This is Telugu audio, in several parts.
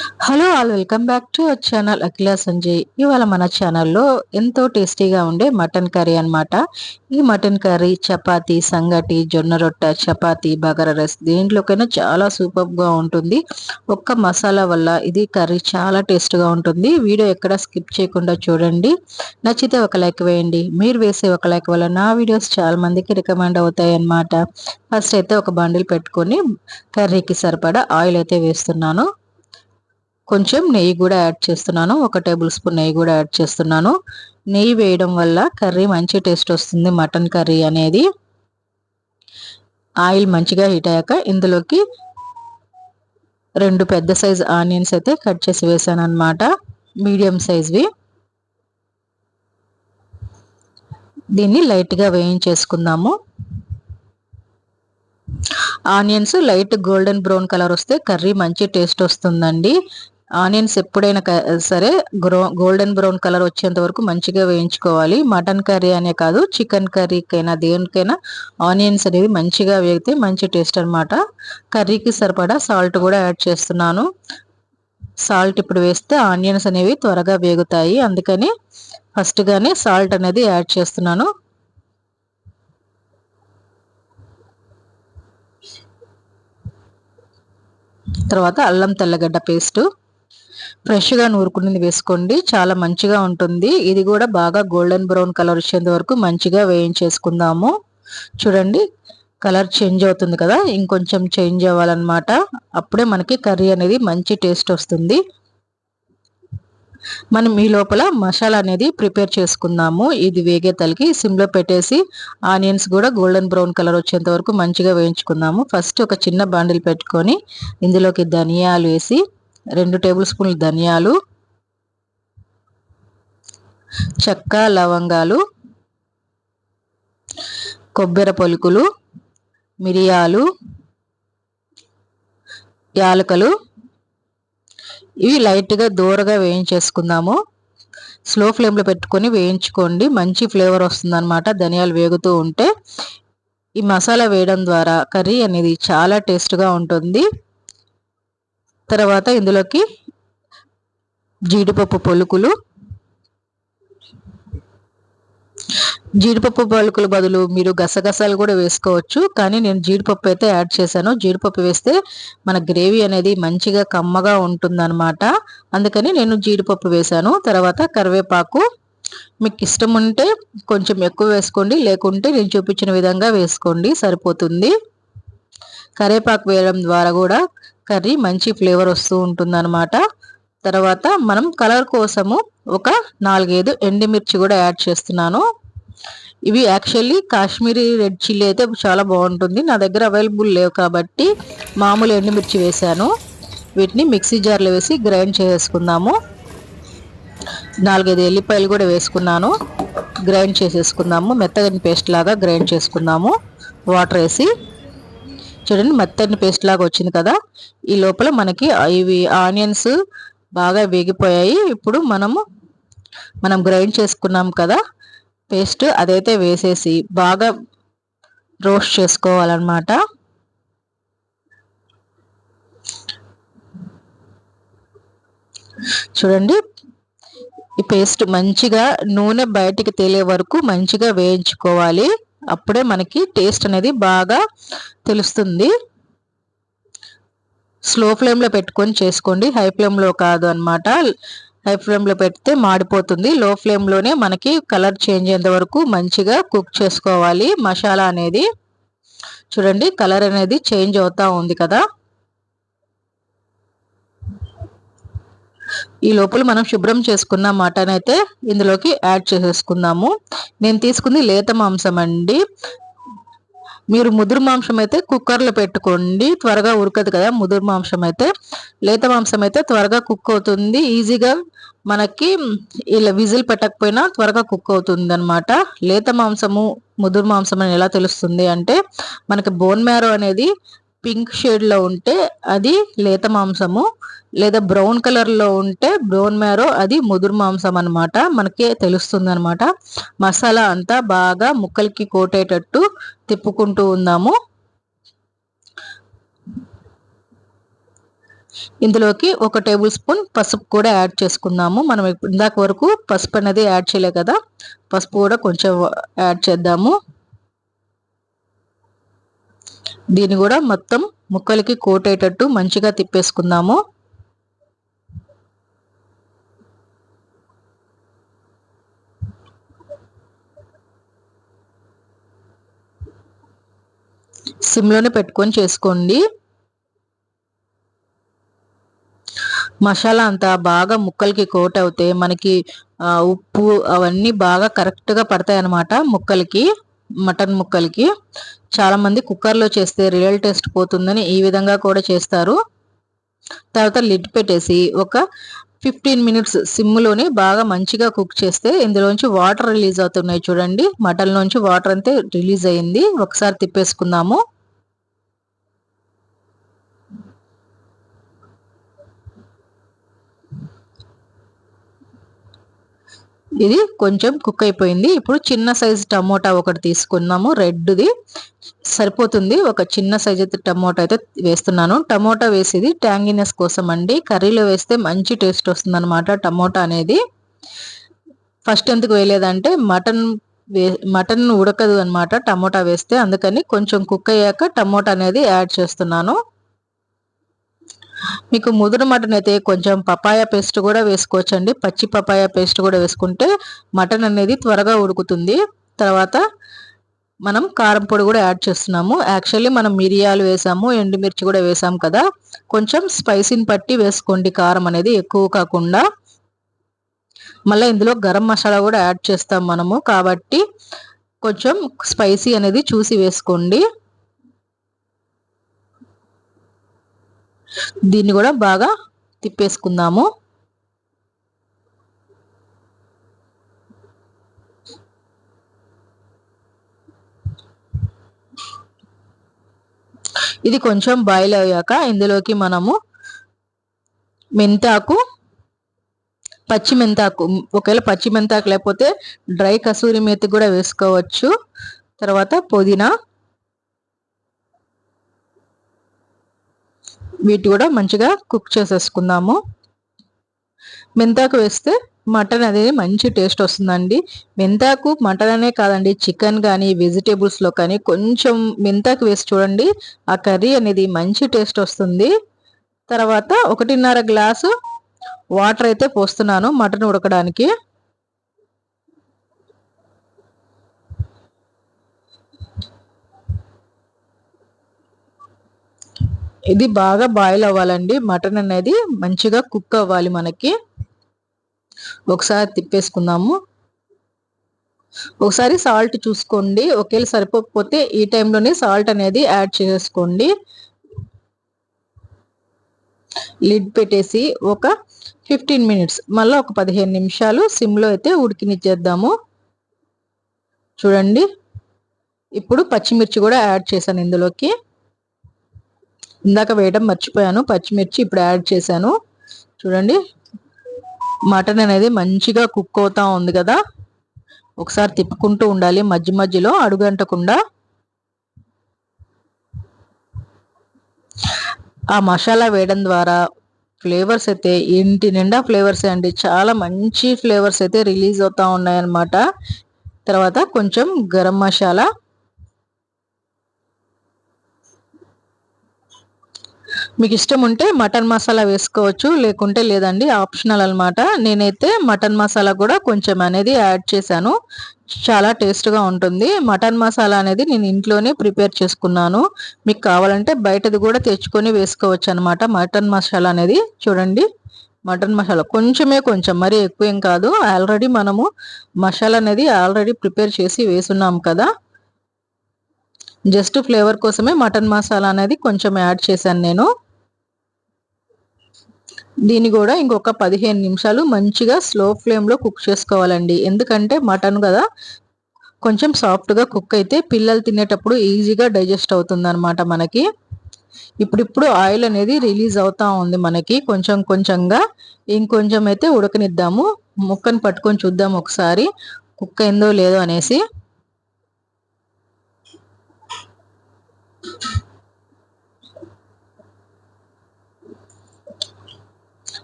Hello all welcome back to our channel Akhila Sanjay. ఇవాళ మన ఛానల్లో ఎంతో టేస్టీగా ఉండే మటన్ కర్రీ అన్నమాట. ఈ మటన్ కర్రీ చపాతి సంగటి జొన్న రొట్టె చపాతి బగారా రైస్ దేంట్లోకైనా చాలా సూపర్గా ఉంటుంది. ఒక్క మసాలా వల్ల ఇది కర్రీ చాలా టేస్ట్గా ఉంటుంది. వీడియో ఎక్కడ స్కిప్ చేయకుండా చూడండి. నచ్చితే ఒక లైక్ వేయండి. మీరు వేసే ఒక లైక్ వల్ల నా వీడియోస్ చాలా మందికి రికమెండ్ అవుతాయి అన్నమాట. ఫస్ట్ అయితే ఒక బండిల్ పెట్టుకొని కర్రీకి సరిపడా ఆయిల్ అయితే వేస్తున్నాను. కొంచెం నెయ్యి కూడా యాడ్ చేస్తున్నాను. ఒక టేబుల్ స్పూన్ నెయ్యి కూడా యాడ్ చేస్తున్నాను. నెయ్యి వేయడం వల్ల కర్రీ మంచి టేస్ట్ వస్తుంది. మటన్ కర్రీ అనేది ఆయిల్ మంచిగా హీట్ అయ్యాక ఇందులోకి రెండు పెద్ద సైజ్ ఆనియన్స్ అయితే కట్ చేసి వేసాను అనమాట మీడియం సైజ్వి. దీన్ని లైట్గా వేయించేసుకుందాము. Onions light golden brown colour వస్తే కర్రీ మంచి టేస్ట్ వస్తుందండి. ఆనియన్స్ ఎప్పుడైనా సరే గోల్డెన్ బ్రౌన్ కలర్ వచ్చేంత వరకు మంచిగా వేయించుకోవాలి. మటన్ కర్రీ అనే కాదు చికెన్ కర్రీకైనా దేనికైనా ఆనియన్స్ అనేవి మంచిగా వేగితే మంచి టేస్ట్ అనమాట కర్రీకి సరిపడా సాల్ట్ కూడా యాడ్ చేస్తున్నాను. సాల్ట్ ఇప్పుడు వేస్తే ఆనియన్స్ అనేవి త్వరగా వేగుతాయి. అందుకని ఫస్ట్గానే సాల్ట్ అనేది యాడ్ చేస్తున్నాను. తర్వాత అల్లం తెల్లగడ్డ పేస్టు. ఫ్రెష్గా నూరుకున్నది వేసుకోండి. చాలా మంచిగా ఉంటుంది. ఇది కూడా బాగా గోల్డెన్ బ్రౌన్ కలర్ వచ్చేంత వరకు మంచిగా వేయించేసుకుందాము. చూడండి కలర్ చేంజ్ అవుతుంది కదా? ఇంకొంచెం చేంజ్ అవ్వాలన్నమాట. అప్పుడే మనకి కర్రీ అనేది మంచి టేస్ట్ వస్తుంది. మనం ఈ లోపల మసాలా అనేది ప్రిపేర్ చేసుకుందాము. ఇది వేగే తలకి సిమ్లో పెట్టేసి ఆనియన్స్ కూడా గోల్డెన్ బ్రౌన్ కలర్ వచ్చేంత వరకు మంచిగా వేయించుకుందాము. ఫస్ట్ ఒక చిన్న బాండిల్ పెట్టుకొని ఇందులోకి ధనియాలు వేసి రెండు టేబుల్ స్పూన్లు ధనియాలు చెక్క లవంగాలు కొబ్బరి పలుకులు మిరియాలు యాలకలు. ఇవి లైట్గా దూరగా వేయించేసుకుందాము. స్లో ఫ్లేమ్లో పెట్టుకొని వేయించుకోండి. మంచి ఫ్లేవర్ వస్తుందన్నమాట. ధనియాలు వేగుతూ ఉంటే ఈ మసాలా వేయడం ద్వారా కర్రీ అనేది చాలా టేస్ట్గా ఉంటుంది. తర్వాత ఇందులోకి జీడిపప్పు పొలుకులు. జీడిపప్పు పలుకుల బదులు మీరు గసగసాలు కూడా వేసుకోవచ్చు కానీ నేను జీడిపప్పు అయితే యాడ్ చేశాను. జీడిపప్పు వేస్తే మన గ్రేవీ అనేది మంచిగా కమ్మగా ఉంటుందన్నమాట. అందుకని నేను జీడిపప్పు వేశాను. తర్వాత కరివేపాకు. మీకు ఇష్టం ఉంటే కొంచెం ఎక్కువ వేసుకోండి లేకుంటే నేను చూపించిన విధంగా వేసుకోండి సరిపోతుంది. కరివేపాకు వేయడం ద్వారా కూడా కర్రీ మంచి ఫ్లేవర్ వస్తూ ఉంటుందన్నమాట. తర్వాత మనం కలర్ కోసము ఒక నాలుగైదు ఎండిమిర్చి కూడా యాడ్ చేస్తున్నాను. ఇవి యాక్చువల్లీ కాశ్మీరీ రెడ్ చిల్లీ అయితే చాలా బాగుంటుంది. నా దగ్గర అవైలబుల్ లేవు కాబట్టి మామూలు ఎండుమిర్చి వేశాను. వీటిని మిక్సీ జార్లో వేసి గ్రైండ్ చేసుకుందాము. నాలుగైదు ఎల్లిపాయలు కూడా వేసుకున్నాను. గ్రైండ్ చేసేసుకుందాము. మెత్తగని పేస్ట్ లాగా గ్రైండ్ చేసుకుందాము. వాటర్ వేసి చూడండి మెత్తని పేస్ట్ లాగా వచ్చింది కదా. ఈ లోపల మనకి ఇవి ఆనియన్స్ బాగా వేగిపోయాయి. ఇప్పుడు మనము మనం గ్రైండ్ చేసుకున్నాం కదా పేస్ట్ అదైతే వేసేసి బాగా రోస్ట్ చేసుకోవాలన్నమాట. చూడండి ఈ పేస్ట్ మంచిగా నూనె బయటికి తేలే వరకు మంచిగా వేయించుకోవాలి. అప్పుడే మనకి టేస్ట్ అనేది బాగా తెలుస్తుంది. స్లో ఫ్లేమ్లో పెట్టుకొని చేసుకోండి. హై ఫ్లేమ్లో కాదు అనమాట హై ఫ్లేమ్లో పెడితే మాడిపోతుంది. లో ఫ్లేమ్లోనే మనకి కలర్ చేంజ్ అయ్యేంత వరకు మంచిగా కుక్ చేసుకోవాలి. మసాలా అనేది చూడండి కలర్ అనేది చేంజ్ అవుతూ ఉంది కదా. ఈ లోపల మనం శుభ్రం చేసుకున్న మటన్ అయితే ఇందులోకి యాడ్ చేసేసుకుందాము. నేను తీసుకుంది లేత మాంసం అండి. మీరు ముదురు మాంసం అయితే కుక్కర్లో పెట్టుకోండి. త్వరగా ఉరకదు కదా ముదురు మాంసం అయితే. లేత మాంసం అయితే త్వరగా కుక్ అవుతుంది. ఈజీగా మనకి ఇలా విజిల్ పెట్టకపోయినా త్వరగా కుక్ అవుతుంది అనమాట లేత మాంసము ముదురు మాంసం అని ఎలా తెలుస్తుంది అంటే మనకి బోన్ మ్యారో అనేది పింక్ షేడ్లో ఉంటే అది లేత మాంసము లేదా బ్రౌన్ కలర్లో ఉంటే బ్రౌన్ మ్యారో అది ముదురు మాంసం అనమాట మనకి తెలుస్తుంది అనమాట మసాలా అంతా బాగా ముక్కలకి కోటేటట్టు తిప్పుకుంటూ ఉందాము. ఇందులోకి ఒక టేబుల్ స్పూన్ పసుపు కూడా యాడ్ చేసుకుందాము. మనం ఇందాక వరకు పసుపు అనేది యాడ్ చేయలే కదా పసుపు కూడా కొంచెం యాడ్ చేద్దాము. దీన్ని కూడా మొత్తం ముక్కలకి కోట్ అయ్యేటట్టు మంచిగా తిప్పేసుకుందాము. సిమ్లోనే పెట్టుకొని చేసుకోండి. మసాలా అంతా బాగా ముక్కలకి కోట్ అవుతే మనకి ఉప్పు అవన్నీ బాగా కరెక్ట్గా పడతాయి అన్నమాట ముక్కలకి. మటన్ ముక్కలకి. చాలా మంది కుక్కర్లో చేస్తే రియల్ టేస్ట్ పోతుందని ఈ విధంగా కూడా చేస్తారు. తర్వాత లిడ్ పెట్టేసి ఒక ఫిఫ్టీన్ మినిట్స్ సిమ్లోని బాగా మంచిగా కుక్ చేస్తే ఇందులోంచి వాటర్ రిలీజ్ అవుతున్నాయి చూడండి. మటన్ నుంచి వాటర్ అంతే రిలీజ్ అయింది. ఒకసారి తిప్పేసుకుందాము. ఇది కొంచెం కుక్ అయిపోయింది. ఇప్పుడు చిన్న సైజు టమోటా ఒకటి తీసుకున్నాము. రెడ్ది సరిపోతుంది. ఒక చిన్న సైజు అయితే టమోటా అయితే వేస్తున్నాను. టమోటా వేసేది ట్యాంగినెస్ కోసం అండి కర్రీలో వేస్తే మంచి టేస్ట్ వస్తుంది అనమాట టమోటా అనేది. ఫస్ట్ ఎందుకు వేయలేదంటే మటన్ వే మటన్ ఉడకదు అనమాట టమోటా వేస్తే. అందుకని కొంచెం కుక్ అయ్యాక టమోటా అనేది యాడ్ చేస్తున్నాను. మీకు ముదురు మటన్ అయితే కొంచెం పపాయ పేస్ట్ కూడా వేసుకోవచ్చండి. పచ్చి పపాయ పేస్ట్ కూడా వేసుకుంటే మటన్ అనేది త్వరగా ఉడుకుతుంది. తర్వాత మనం కారం పొడి కూడా యాడ్ చేస్తున్నాము. యాక్చువల్లీ మనం మిరియాలు వేసాము ఎండుమిర్చి కూడా వేసాం కదా. కొంచెం స్పైసీని పట్టి వేసుకోండి. కారం అనేది ఎక్కువ కాకుండా. మళ్ళీ ఇందులో గరం మసాలా కూడా యాడ్ చేస్తాం మనము. కాబట్టి కొంచెం స్పైసీ అనేది చూసి వేసుకోండి. దీన్ని కూడా బాగా తిప్పేసుకుందాము. ఇది కొంచెం బాయిల్ అయ్యాక ఇందులోకి మనము మెంతాకు పచ్చి మెంతాకు ఒకవేళ పచ్చి మెంతాకు లేకపోతే డ్రై కసూరి మేతి కూడా వేసుకోవచ్చు. తర్వాత పుదీనా వీటి కూడా మంచిగా కుక్ చేసేసుకుందాము. మెంతాకు వేస్తే మటన్ అనేది మంచి టేస్ట్ వస్తుందండి. మెంతాకు మటన్ అనే కాదండి చికెన్ కానీ వెజిటేబుల్స్లో కానీ కొంచెం మెంతాకు వేసి చూడండి ఆ కర్రీ అనేది మంచి టేస్ట్ వస్తుంది. తర్వాత ఒకటిన్నర గ్లాసు వాటర్ అయితే పోస్తున్నాను మటన్ ఉడకడానికి. ఇది బాగా బాయిల్ అవ్వాలండి. మటన్ అనేది మంచిగా కుక్ అవ్వాలి మనకి. ఒకసారి తిప్పేసుకుందాము. ఒకసారి సాల్ట్ చూసుకోండి. ఒకేలా సరిపోకపోతే ఈ టైంలోనే సాల్ట్ అనేది యాడ్ చేసుకోండి. లిడ్ పెట్టేసి ఒక ఫిఫ్టీన్ మినిట్స్ మళ్ళీ ఒక పదిహేను నిమిషాలు సిమ్లో అయితే ఉడికినిచ్చేద్దాము. చూడండి. ఇప్పుడు పచ్చిమిర్చి కూడా యాడ్ చేశాను ఇందులోకి. ఇందాక వేయడం మర్చిపోయాను. పచ్చిమిర్చి ఇప్పుడు యాడ్ చేశాను. చూడండి. మటన్ అనేది మంచిగా కుక్ అవుతా ఉంది కదా. ఒకసారి తిప్పుకుంటూ ఉండాలి మధ్య మధ్యలో అడుగంటకుండా. ఆ మసాలా వేయడం ద్వారా ఫ్లేవర్స్ అయితే ఇంటి నిండా ఫ్లేవర్స్ అండి. చాలా మంచి ఫ్లేవర్స్ అయితే రిలీజ్ అవుతా ఉన్నాయన్నమాట. తర్వాత కొంచెం గరం మసాలా మీకు ఇష్టం ఉంటే మటన్ మసాలా వేసుకోవచ్చు లేకుంటే లేదండి ఆప్షనల్ అనమాట నేనైతే మటన్ మసాలా కూడా కొంచెం అనేది యాడ్ చేశాను. చాలా టేస్ట్గా ఉంటుంది. మటన్ మసాలా అనేది నేను ఇంట్లోనే ప్రిపేర్ చేసుకున్నాను. మీకు కావాలంటే బయటది కూడా తెచ్చుకొని వేసుకోవచ్చు అనమాట మటన్ మసాలా అనేది చూడండి. మటన్ మసాలా కొంచెమే కొంచెం మరీ ఎక్కువేం కాదు. ఆల్రెడీ మనము మసాలా అనేది ఆల్రెడీ ప్రిపేర్ చేసి వేసున్నాం కదా. జస్ట్ ఫ్లేవర్ కోసమే మటన్ మసాలా అనేది కొంచెం యాడ్ చేశాను నేను. దీన్ని కూడా ఇంకొక పదిహేను నిమిషాలు మంచిగా స్లో ఫ్లేమ్లో కుక్ చేసుకోవాలండి. ఎందుకంటే మటన్ కదా కొంచెం సాఫ్ట్గా కుక్ అయితే పిల్లలు తినేటప్పుడు ఈజీగా డైజెస్ట్ అవుతుందన్నమాట మనకి. ఇప్పుడిప్పుడు ఆయిల్ అనేది రిలీజ్ అవుతా ఉంది మనకి. కొంచెం కొంచెంగా ఇంకొంచెం అయితే ఉడకనిద్దాము. ముక్కను పట్టుకొని చూద్దాం ఒకసారి. కుక్ అయిందో లేదో అనేసి.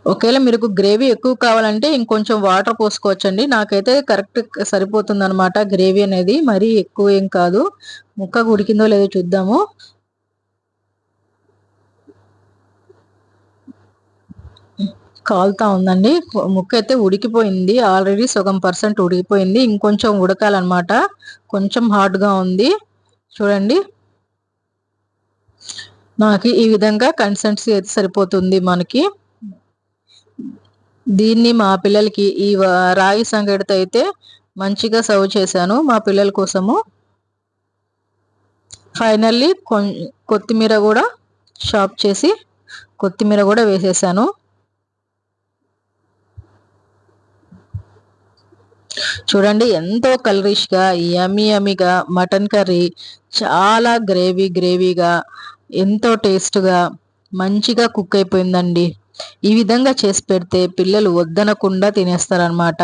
ఒకవేళ మీకు గ్రేవీ ఎక్కువ కావాలంటే ఇంకొంచెం వాటర్ పోసుకోవచ్చండి. నాకైతే కరెక్ట్ సరిపోతుంది అనమాట గ్రేవీ అనేది. మరీ ఎక్కువ ఏం కాదు. ముక్క ఉడికిందో లేదో చూద్దాము. కాలుతా ఉందండి. ముక్క అయితే ఉడికిపోయింది. ఆల్రెడీ సగం పర్సెంట్ ఉడికిపోయింది. ఇంకొంచెం ఉడకాలన్నమాట. కొంచెం హార్డ్గా ఉంది. చూడండి. నాకు ఈ విధంగా కన్సెంట్సీ అయితే సరిపోతుంది మనకి. దీన్ని మా పిల్లలకి ఈ రాగి సంగడితో అయితే మంచిగా సర్వ్ చేశాను మా పిల్లల కోసము. ఫైనల్లీ కొత్తిమీర కూడా షాప్ చేసి కొత్తిమీర కూడా వేసేసాను. చూడండి ఎంతో కలరిష్గా యమీ యమీగా మటన్ కర్రీ చాలా గ్రేవీ గ్రేవీగా ఎంతో టేస్ట్గా మంచిగా కుక్ అయిపోయిందండి. ఈ విధంగా చేసి పెడితే పిల్లలు వద్దనకుండా తినేస్తారనమాట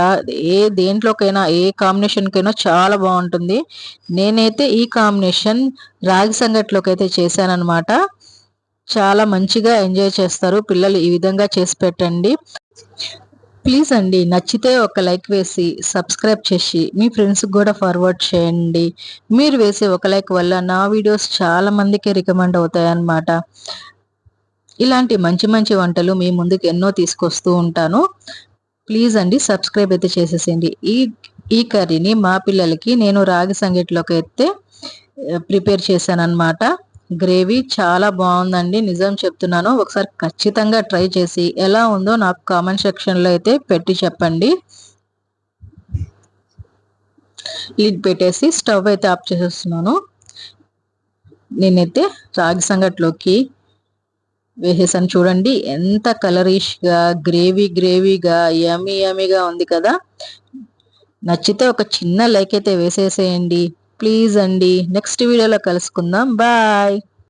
ఏ దేంట్లోకైనా ఏ కాంబినేషన్కైనా చాలా బాగుంటుంది. నేనైతే ఈ కాంబినేషన్ రాగి సంగట్లోకి అయితే చేశానమాట చాలా మంచిగా ఎంజాయ్ చేస్తారు. పిల్లలు ఈ విధంగా చేసి పెట్టండి. ప్లీజ్ అండి నచ్చితే ఒక లైక్ వేసి సబ్స్క్రైబ్ చేసి మీ ఫ్రెండ్స్కి కూడా ఫార్వర్డ్ చేయండి. మీరు వేసే ఒక లైక్ వల్ల నా వీడియోస్ చాలా మందికి రికమెండ్ అవుతాయి అన్నమాట ఇలాంటి మంచి మంచి వంటలు మీ ముందుకు ఎన్నో తీసుకొస్తూ ఉంటాను. ప్లీజ్ అండి సబ్స్క్రైబ్ అయితే చేసేసేయండి. ఈ ఈ కర్రీని మా పిల్లలకి నేను రాగి సంగటిలోకి అయితే ప్రిపేర్ చేశాను గ్రేవీ చాలా బాగుందండి. నిజం చెప్తున్నాను. ఒకసారి ఖచ్చితంగా ట్రై చేసి ఎలా ఉందో నాకు కామెంట్ సెక్షన్లో అయితే పెట్టి చెప్పండి. లిడ్ పెట్టేసి స్టవ్ అయితే ఆఫ్ చేసేస్తున్నాను. నేనైతే రాగి సంగట్లోకి వేసేసాను. చూడండి ఎంత కలరిష్గా గ్రేవీ గ్రేవీగా యమీ యమీగా ఉంది కదా. నచ్చితే ఒక చిన్న లైక్ అయితే వేసేసేయండి. ప్లీజ్ అండి నెక్స్ట్ వీడియోలో కలుసుకుందాం. బాయ్.